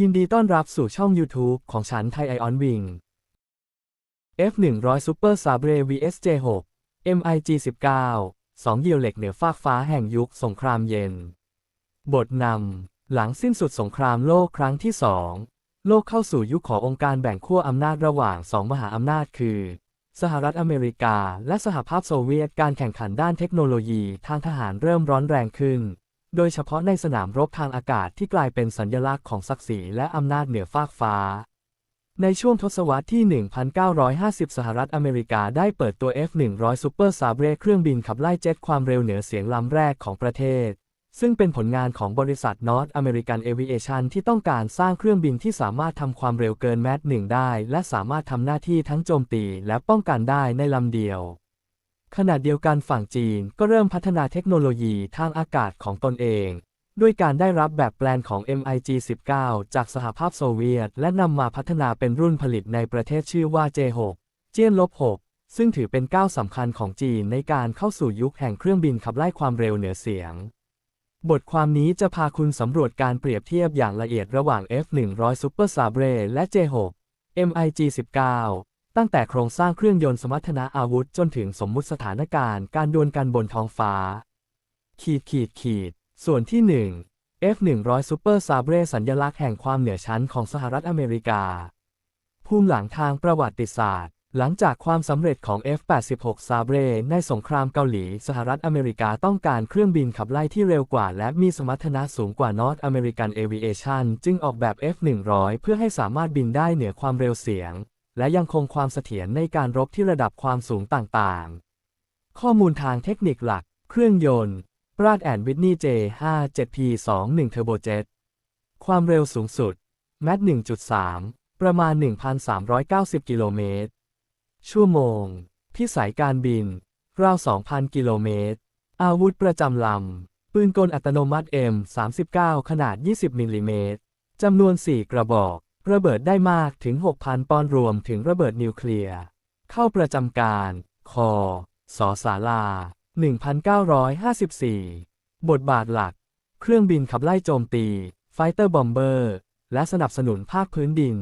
ยินดีต้อนรับสู่ช่อง YouTube ของฉันไทยไอออนวิง F100 Super Sabre vs J6 MiG 19สองเหยี่ยวเหล็กเหนือฟากฟ้าแห่งยุคสงครามเย็น บทนำ หลังสิ้นสุดสงครามโลกครั้งที่สองโลกเข้าสู่ยุคขององค์การแบ่งขั้วอำนาจระหว่างสองมหาอำนาจคือ สหรัฐอเมริกา และสหภาพโซเวียตการแข่งขันด้านเทคโนโลยีทางทหารเริ่มร้อนแรงขึ้น โดยเฉพาะในสนามรบทางอากาศที่กลายเป็นสัญลักษณ์ของศักดิ์ศรีและอำนาจเหนือฟากฟ้า ในช่วงทศวรรษที่ 1950 สหรัฐอเมริกาได้เปิดตัว F-100 Super Sabre เครื่องบินขับไล่เจ็ตความเร็วเหนือเสียงลำแรกของประเทศ ซึ่งเป็นผลงานของบริษัท North American Aviation ที่ต้องการสร้างเครื่องบินที่สามารถทำความเร็วเกินแมทหนึ่งได้ และสามารถทำหน้าที่ทั้งโจมตีและป้องกันได้ในลำเดียว ขณะเดียวกันฝั่งจีนก็เริ่มพัฒนาเทคโนโลยีทางอากาศของตนเอง ด้วยการได้รับแบบแปลนของ MiG-19 จากสหภาพโซเวียต และนำมาพัฒนาเป็นรุ่นผลิตในประเทศชื่อว่า J6 เจียนลบ6ซึ่งถือเป็นก้าวสำคัญของจีนในการเข้าสู่ยุคแห่งเครื่องบินขับไล่ความเร็วเหนือเสียง บทความนี้จะพาคุณสำรวจการเปรียบเทียบอย่างละเอียดระหว่าง F100 Super Sabre และ J6 MiG-19 ตั้งแต่โครงสร้างเครื่องยนต์สมรรถนะอาวุธจนถึงสมมุติสถานการณ์การดวลกันบนท้องฟ้า ขีดขีดขีด ส่วนที่ 1 F100 Super Sabre สัญลักษณ์แห่งความเหนือชั้นของสหรัฐอเมริกา ภูมิหลังทางประวัติศาสตร์ หลังจากความสำเร็จของ F-86 Sabre ในสงครามเกาหลี สหรัฐอเมริกาต้องการเครื่องบินขับไล่ที่เร็วกว่า และมีสมรรถนะสูงกว่า North American Aviation จึงออกแบบ F-100 เพื่อให้สามารถบินได้เหนือความเร็วเสียง และยังคงความเสถียรในการรบที่ระดับความสูงต่างๆ ข้อมูลทางเทคนิคหลัก เครื่องยนต์ ราดแอนวิทนี J57P21 Turbojet ความเร็วสูงสุด แมท1.3 ประมาณ 1,390 กิโลเมตร ชั่วโมง พิสัยการบิน ราว 2,000 กิโลเมตร อาวุธประจำลำ ปืนกลอัตโนมัติ M39 ขนาด 20 มิลลิเมตร จำนวน 4 กระบอก ระเบิดได้มากถึง 6,000 ปอนด์รวมถึงระเบิดนิวเคลียร์ เข้าประจำการ คอสอสาลา 1954 บทบาทหลัก เครื่องบินขับไล่โจมตี ไฟเตอร์บอมเบอร์ และสนับสนุนภาคพื้นดิน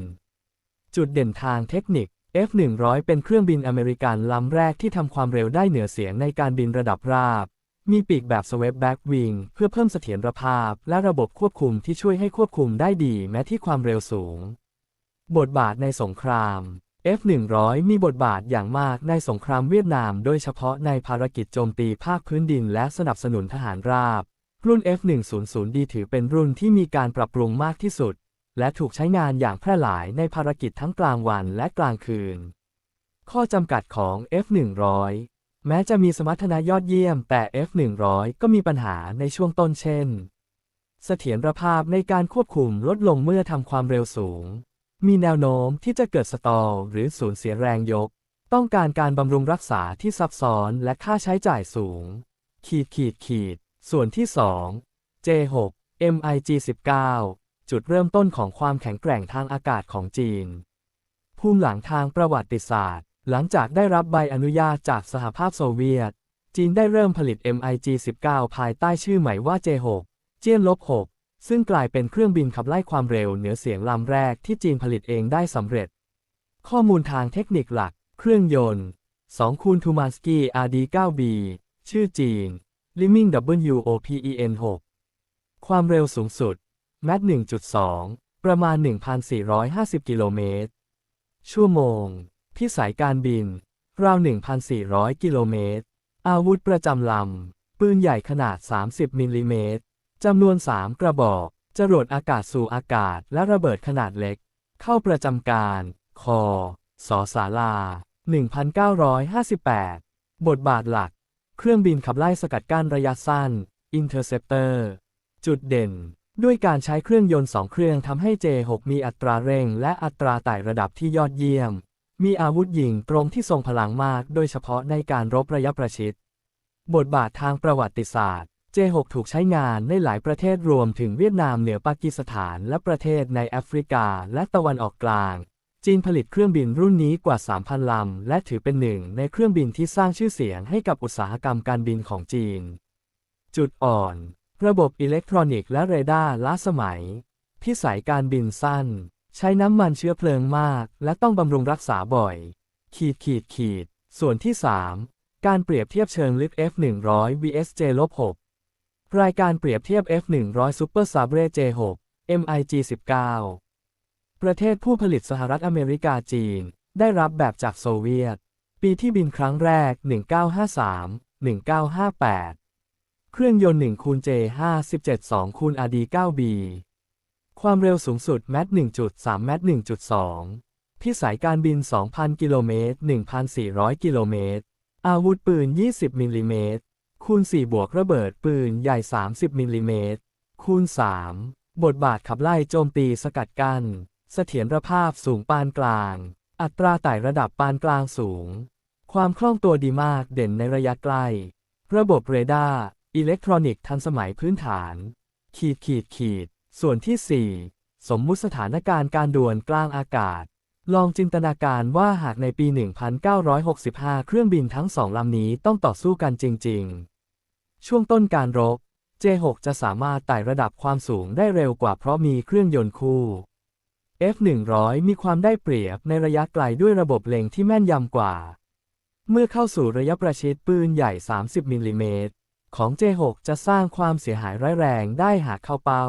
จุดเด่นทางเทคนิค F-100 เป็นเครื่องบินอเมริกันลำแรกที่ทำความเร็วได้เหนือเสียงในการบินระดับราบ มีปีกแบบ Swept Back Wing เพื่อเพิ่มเสถียรภาพ และระบบควบคุมที่ช่วยให้ควบคุมได้ดีแม้ที่ความเร็วสูง บทบาทในสงคราม F-100 มีบทบาทอย่างมากในสงครามเวียดนาม โดยเฉพาะในภารกิจโจมตีภาคพื้นดินและสนับสนุนทหารราบ รุ่น F100D ถือเป็นรุ่นที่มีการปรับปรุงมากที่สุด และถูกใช้งานอย่างแพร่หลายในภารกิจทั้งกลางวันและกลางคืน ข้อจำกัดของ F100 แม้จะมีสมรรถนะยอดเยี่ยมแต่ F100 ก็มีปัญหาในช่วงต้นเช่น เสถียรภาพในการควบคุมลดลงเมื่อทำความเร็วสูง มีแนวโน้มที่จะเกิดสตอลหรือสูญเสียแรงยก ต้องการการบำรุงรักษาที่ซับซ้อนและค่าใช้จ่ายสูง ขีดขีดขีด ส่วนที่ 2 J6 MiG 19จุดเริ่มต้นของความแข็งแกร่งทางอากาศของจีน ภูมิหลังทางประวัติศาสตร์ หลังจากได้รับใบอนุญาตจากสหภาพโซเวียต จีนได้เริ่มผลิต MiG 19 ภายใต้ชื่อใหม่ว่า J6 เจี้ยนลบ6ซึ่งกลายเป็นเครื่องบินขับไล่ความเร็วเหนือเสียงลำแรกที่จีนผลิตเองได้สำเร็จ ข้อมูลทางเทคนิคหลัก เครื่องยนต์2คูณทูมานสกี้ RD9B ชื่อจีน Liming WOPEN 6ความเร็วสูงสุดแมท1.2 ประมาณ 1,450 กิโลเมตร ชั่วโมง พิสัยการบิน ราว 1,400 กิโลเมตร อาวุธประจำลำ ปืนใหญ่ขนาด 30 มิลลิเมตร จำนวน 3 กระบอก จรวดอากาศสู่อากาศและระเบิดขนาดเล็ก เข้าประจำการ คอ สอสาลา 1958 บทบาทหลัก เครื่องบินขับไล่สกัดกั้นระยะสั้น Interceptor จุดเด่น ด้วยการใช้เครื่องยนต์สองเครื่องทำให้ J6 มีอัตราเร่งและอัตราไต่ระดับที่ยอดเยี่ยม มีอาวุธยิงตรงที่ทรงพลังมากโดยเฉพาะในการรบระยะประชิด บทบาททางประวัติศาสตร์ J6 ถูกใช้งานในหลายประเทศรวมถึงเวียดนามเหนือปากีสถานและประเทศในแอฟริกาและตะวันออกกลาง จีนผลิตเครื่องบินรุ่นนี้กว่า 3,000 ลำ และถือเป็นหนึ่งในเครื่องบินที่สร้างชื่อเสียงให้กับอุตสาหกรรมการบินของจีน จุดอ่อน ระบบอิเล็กทรอนิกส์และเรดาร์ล้าสมัย พิสัยการบินสั้น ใช้น้ำมันเชื้อเพลิงมาก และต้องบำรุงรักษาบ่อย ขีดขีดขีด ส่วนที่ 3 การเปรียบเทียบเชิงลึก F100 vs J-6 รายการเปรียบเทียบ F100 Super Sabre J6 MiG 19 ประเทศผู้ผลิตสหรัฐอเมริกาจีน ได้รับแบบจากโซเวียต ปีที่บินครั้งแรก 1953 1958 เครื่องยนต์1คูณ J57 2คูณ RD9B ความเร็วสูงสุดแมท1.3แมท1.2 พิสัยการบิน 2,000 กิโลเมตร 1,400 กิโลเมตร อาวุธปืน 20 มิลลิเมตร คูณ 4 บวกระเบิดปืนใหญ่ 30 มิลลิเมตร คูณ 3 บทบาทขับไล่โจมตีสกัดกัน้น เสถียรภาพสูงปานกลาง อัตราไต่ระดับปานกลางสูง ความคล่องตัวดีมากเด่นในระยะใกล้ ระบบเรดาร์ อิเล็กทรอนิกส์ทันสมัยพื้นฐาน ขีดขีดขีด ส่วนที่ 4 สมมุติสถานการณ์การด่วนกลางอากาศ ลองจินตนาการว่าหากในปี 1965 เครื่องบินทั้งสองลำนี้ต้องต่อสู้กันจริง ๆ ช่วงต้นการรบ J6 จะสามารถไต่ระดับความสูงได้เร็วกว่าเพราะมีเครื่องยนต์คู่ F100 มีความได้เปรียบในระยะไกลด้วยระบบเล็งที่แม่นยำกว่า เมื่อเข้าสู่ระยะประชิดปืนใหญ่ 30มิลลิเมตรของ J6 จะสร้างความเสียหายร้ายแรงได้หากเข้าเป้า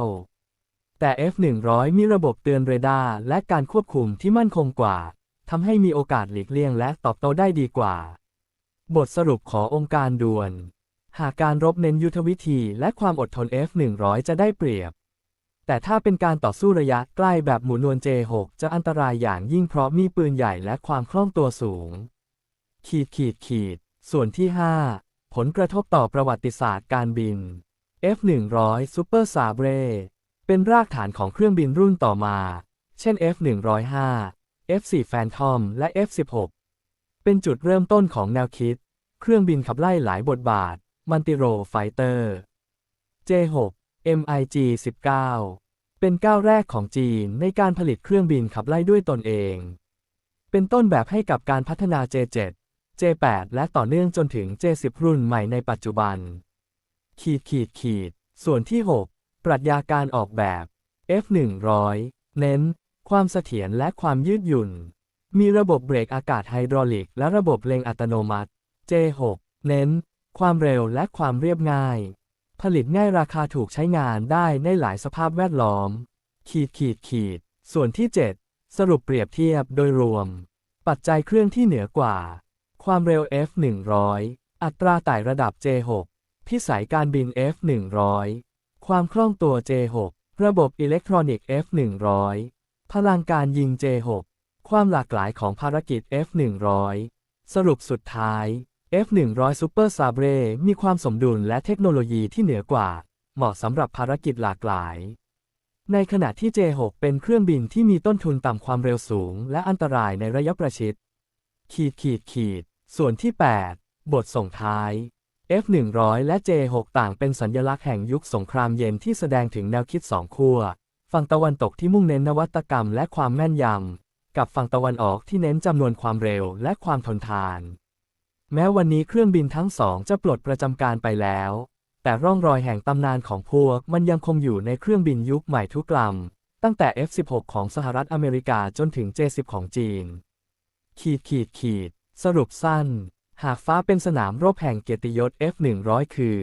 แต่ F100 มีระบบเตือนเรดาร์และการควบคุมที่มั่นคงกว่า ทำให้มีโอกาสหลีกเลี่ยงและตอบโต้ได้ดีกว่า บทสรุปขององค์การด่วน หากการรบเน้นยุทธวิธีและความอดทน F100 จะได้เปรียบ แต่ถ้าเป็นการต่อสู้ระยะใกล้แบบหมุนวน J6 จะอันตรายอย่างยิ่งเพราะมีปืนใหญ่และความคล่องตัวสูง ขีดขีดขีด ส่วนที่ 5 ผลกระทบต่อประวัติศาสตร์การบิน F100 Super Sabre เป็นรากฐานของเครื่องบินรุ่นต่อมา เช่น F105 F4 Phantom และ F16 เป็นจุดเริ่มต้นของแนวคิด เครื่องบินขับไล่หลายบทบาท มันติโรไฟเตอร์ J6 MiG 19 เป็นก้าวแรกของจีนในการผลิตเครื่องบินขับไล่ด้วยตนเอง เป็นต้นแบบให้กับการพัฒนา J7 J8 และต่อเนื่องจนถึง J10 รุ่นใหม่ในปัจจุบัน ขีดขีดขีด ส่วนที่ 6 ปรัชญาการออกแบบ F100 เน้น ความเสถียรและความยืดหยุ่น มีระบบเบรกอากาศไฮดรอลิก และระบบเล็งอัตโนมัติ J6 เน้น ความเร็วและความเรียบง่าย ผลิตง่ายราคาถูกใช้งานได้ในหลายสภาพแวดล้อม ขีดขีดขีด ส่วนที่ 7 สรุปเปรียบเทียบโดยรวม ปัจจัยเครื่องที่เหนือกว่า ความเร็ว F100 อัตราไต่ระดับ J6 พิสัยการบิน F100 ความคล่องตัว J6 ระบบอิเล็กทรอนิกส์ F100 พลังการยิง J6 ความหลากหลายของภารกิจ F100 สรุปสุดท้าย F100 Super Sabre มีความสมดุลและเทคโนโลยีที่เหนือกว่า เหมาะสำหรับภารกิจหลากหลาย ในขณะที่ J6 เป็นเครื่องบินที่มีต้นทุนต่ำความเร็วสูง และอันตรายในระยะประชิด ขีดขีดขีด ส่วนที่ 8 บทส่งท้าย F100 และ J6 ต่างเป็นสัญลักษณ์แห่งยุคสงครามเย็นที่แสดงถึงแนวคิดสองขั้ว ฝั่งตะวันตกที่มุ่งเน้นนวัตกรรมและความแม่นยำ กับฝั่งตะวันออกที่เน้นจำนวนความเร็วและความทนทาน แม้วันนี้เครื่องบินทั้งสองจะปลดประจำการไปแล้ว แต่ร่องรอยแห่งตำนานของพวกมันยังคงอยู่ในเครื่องบินยุคใหม่ทุกลำตั้งแต่ F16 ของสหรัฐอเมริกาจนถึง J10 ของจีน ขีดขีดขีด สรุปสั้น หากฟ้าเป็นสนามรบแห่งเกียรติยศ F100 คือ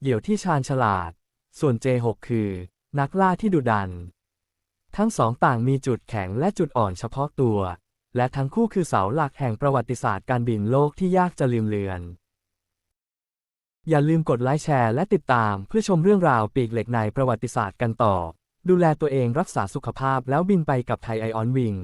เหยี่ยวที่ชาญฉลาด ส่วน J6 คือ นักล่าที่ดุดัน ทั้งสองต่างมีจุดแข็งและจุดอ่อนเฉพาะตัว และทั้งคู่คือเสาหลักแห่งประวัติศาสตร์การบินโลกที่ยากจะลืมเลือน อย่าลืมกดไลค์แชร์และติดตามเพื่อชมเรื่องราวปีกเหล็กในประวัติศาสตร์กันต่อ ดูแลตัวเองรักษาสุขภาพแล้วบินไปกับไทยไอออนวิง